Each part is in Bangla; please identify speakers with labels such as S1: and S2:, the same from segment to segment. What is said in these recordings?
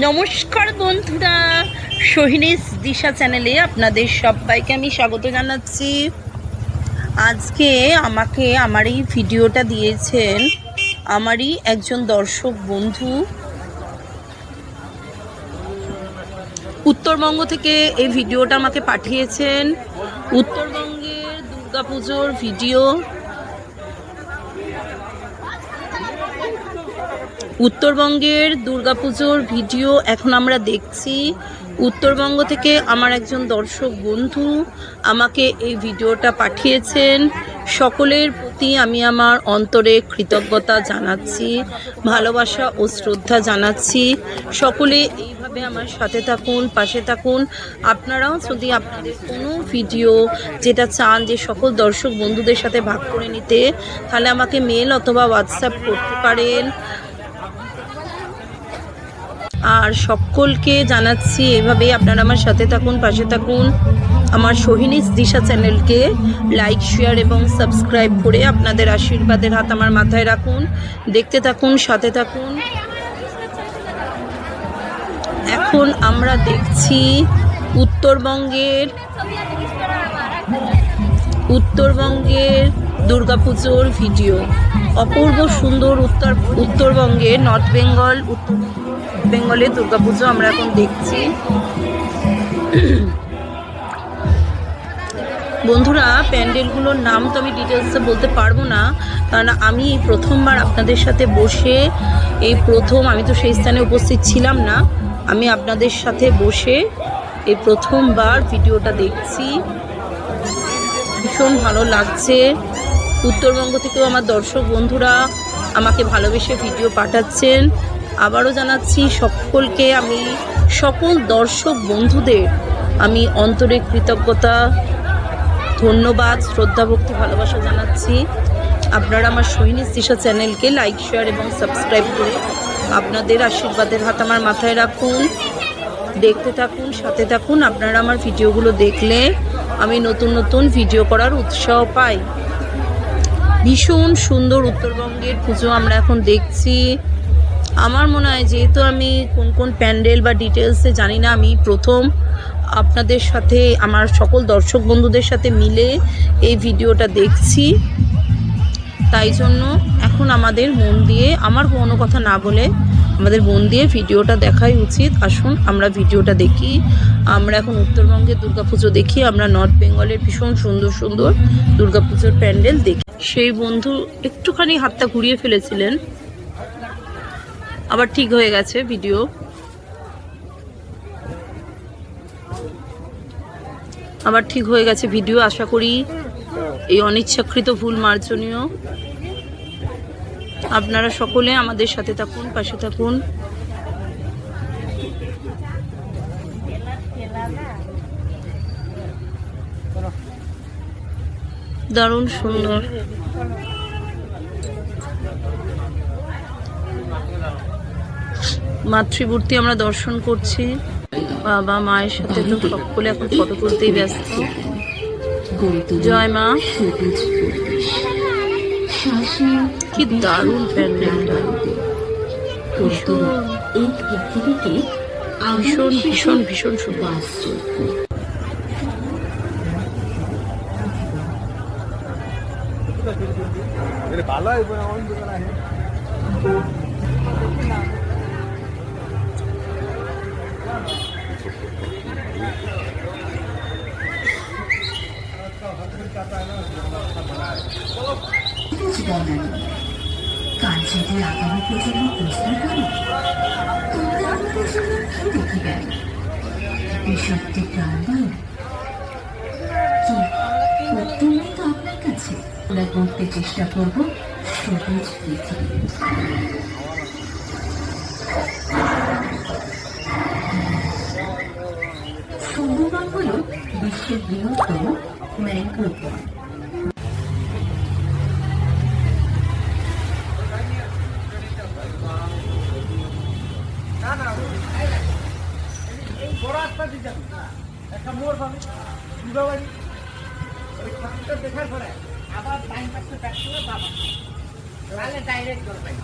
S1: নমস্কার বন্ধুরা, সোহিনীস দিশা চ্যানেলে আপনাদের সবাইকে আমি স্বাগত জানাচ্ছি। আজকে আমাকে, আমার এই ভিডিওটা দিয়েছেন আমারই একজন দর্শক বন্ধু। উত্তরবঙ্গ থেকে এই ভিডিওটা আমাকে পাঠিয়েছেন। উত্তরবঙ্গের দুর্গাপুজোর ভিডিও উত্তরবঙ্গের দুর্গাপুজোর ভিডিও এখন আমরা দেখছি। উত্তরবঙ্গ থেকে আমার একজন দর্শক বন্ধু আমাকে এই ভিডিওটা পাঠিয়েছেন। সকলের প্রতি আমি আমার অন্তরে কৃতজ্ঞতা জানাচ্ছি, ভালোবাসা ও শ্রদ্ধা জানাচ্ছি। সকলে এইভাবে আমার সাথে থাকুন, পাশে থাকুন। আপনারাও যদি আপনাদের কোনো ভিডিও যেটা চান যে সকল দর্শক বন্ধুদের সাথে ভাগ করে নিতে, তাহলে আমাকে মেল অথবা হোয়াটসঅ্যাপ করতে পারেন। আর সকলকে জানাচ্ছি এভাবে আপনারা আমার সাথে থাকুন, পাশে থাকুন। আমার সোহিনীস দিশা চ্যানেলকে লাইক শেয়ার এবং সাবস্ক্রাইব করে আপনাদের আশীর্বাদের হাত আমার মাথায় রাখুন। দেখতে থাকুন, সাথে থাকুন। এখন আমরা দেখছি উত্তরবঙ্গের উত্তরবঙ্গের দুর্গাপুজোর ভিডিও। অপূর্ব সুন্দর উত্তর, উত্তরবঙ্গের নর্থ বেঙ্গল উত্তর বেঙ্গলের দুর্গাপুজো আমরা এখন দেখছি। বন্ধুরা, প্যান্ডেলগুলোর নাম তো আমি ডিটেলসে বলতে পারব না, কারণ আমি এই প্রথমবার আপনাদের সাথে বসে, এই প্রথম, আমি তো সেই স্থানে উপস্থিত ছিলাম না, আমি আপনাদের সাথে বসে এই প্রথমবার ভিডিওটা দেখছি। ভীষণ ভালো লাগছে। উত্তরবঙ্গ থেকেও আমার দর্শক বন্ধুরা আমাকে ভালোবেসে ভিডিও পাঠাচ্ছেন। আবারও জানাচ্ছি সকলকে আমি, সকল দর্শক বন্ধুদের আমি অন্তরে কৃতজ্ঞতা, ধন্যবাদ, শ্রদ্ধা, ভক্তি, ভালোবাসা জানাচ্ছি। আপনারা আমার সৈনিক দিশা চ্যানেলকে লাইক, শেয়ার এবং সাবস্ক্রাইব করে আপনাদের আশীর্বাদের হাত আমার মাথায় রাখুন। দেখতে থাকুন, সাথে থাকুন। আপনারা আমার ভিডিওগুলো দেখলে আমি নতুন নতুন ভিডিও করার উৎসাহ পাই। ভীষণ সুন্দর উত্তরবঙ্গের পুজো আমরা এখন দেখছি। আমার মনে হয় যেহেতু আমি কোন কোন প্যান্ডেল বা ডিটেলসে জানি না, আমি প্রথম আপনাদের সাথে, আমার সকল দর্শক বন্ধুদের সাথে মিলে এই ভিডিওটা দেখছি। তাই জন্য এখন আমাদের মন দিয়ে, আমার কোনো কথা না বলে আমাদের মন দিয়ে ভিডিওটা দেখাই উচিত। আসুন, আমরা ভিডিওটা দেখি। আমরা এখন উত্তরবঙ্গের দুর্গাপুজো দেখি, আমরা নর্থ বেঙ্গলের ভীষণ সুন্দর সুন্দর দুর্গাপুজোর প্যান্ডেল দেখি। সেই বন্ধু একটুখানি হাতটা ঘুরিয়ে ফেলেছিলেন। আবার ঠিক হয়ে গেছে ভিডিও। আবার ঠিক হয়ে গেছে ভিডিও, আশা করি এই অনিচ্ছাকৃত ভুল মার্জনীয়। আপনারা সকলে আমাদের সাথে থাকুন, পাশে থাকুন। দারুণ সুন্দর। মাতৃমূর্তি আমরা দর্শন করছি বাবা মায়ের সাথে তো সকলে এখন ফটো তুলতেই ব্যস্ত জয় মা কি দারুণ প্যান্ডেলটা ভীষণ ভীষণ ভীষণ ভীষণ সুন্দর
S2: ভালো आहे দোকান आहे
S3: বর্ণালী কাঞ্চিতে আগামী প্রজন্ম প্রস্তুত হবে তোমরা আমাদের সঙ্গে কি দেখিবে? এই প্রাণবায়ু আপনার কাছে? আমরা গড়তে চেষ্টা করব সবুজ পৃথিবী। সুন্দরবন হল বিশ্বের বৃহত্তম ম্যানগ্রোভ বন।
S2: একটা মোড় পাবি দুর্গাবাড়ি ওই ঠাকুরটা দেখার পরে আবার ডাইন পাশে ব্যাক করে বাবা তাহলে ডাইরেক্ট জলপাই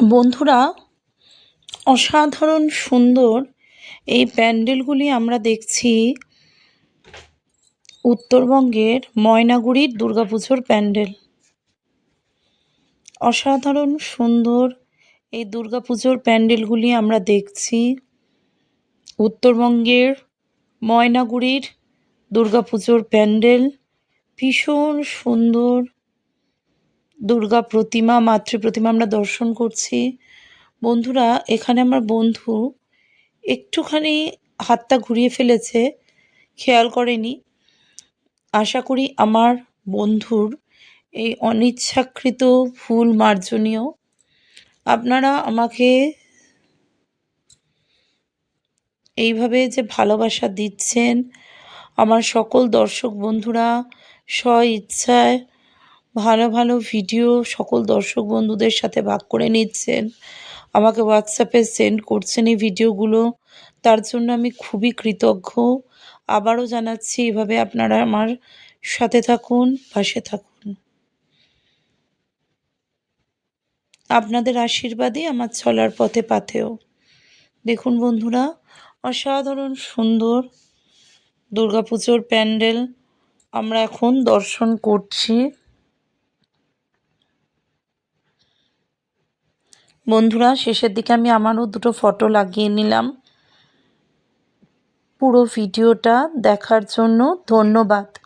S1: বন্ধুরা, অসাধারণ সুন্দর এই প্যান্ডেলগুলি আমরা দেখছি উত্তরবঙ্গের ময়নাগুড়ির দুর্গাপুজোর প্যান্ডেল। অসাধারণ সুন্দর এই দুর্গাপুজোর প্যান্ডেলগুলি আমরা দেখছি উত্তরবঙ্গের ময়নাগুড়ির দুর্গাপুজোর প্যান্ডেল। ভীষণ সুন্দর দুর্গা প্রতিমা, মাতৃ প্রতিমা আমরা দর্শন করছি। বন্ধুরা, এখানে আমার বন্ধু একটুখানি হাতটা ঘুরিয়ে ফেলেছে, খেয়াল করেনি। আশা করি আমার বন্ধুর এই অনিচ্ছাকৃত ভুল মার্জনীয়। আপনারা আমাকে এইভাবে যে ভালোবাসা দিচ্ছেন, আমার সকল দর্শক বন্ধুরা, স্ব ইচ্ছায় ভালো ভালো ভিডিও সকল দর্শক বন্ধুদের সাথে ভাগ করে নিচ্ছেন। আমাকে হোয়াটসঅ্যাপে সেন্ড করছেন এই ভিডিওগুলো তার জন্য আমি খুবই কৃতজ্ঞ। আবারও জানাচ্ছি, এভাবে আপনারা আমার সাথে থাকুন, পাশে থাকুন। আপনাদের আশীর্বাদই আমার চলার পথে পাথেও দেখুন বন্ধুরা, অসাধারণ সুন্দর দুর্গাপুজোর প্যান্ডেল। আমরা এখন দর্শন করছি। বন্ধুরা শেষের দিকে আমি আমারও দুটো ফটো লাগিয়ে নিলাম। পুরো ভিডিওটা দেখার জন্য ধন্যবাদ।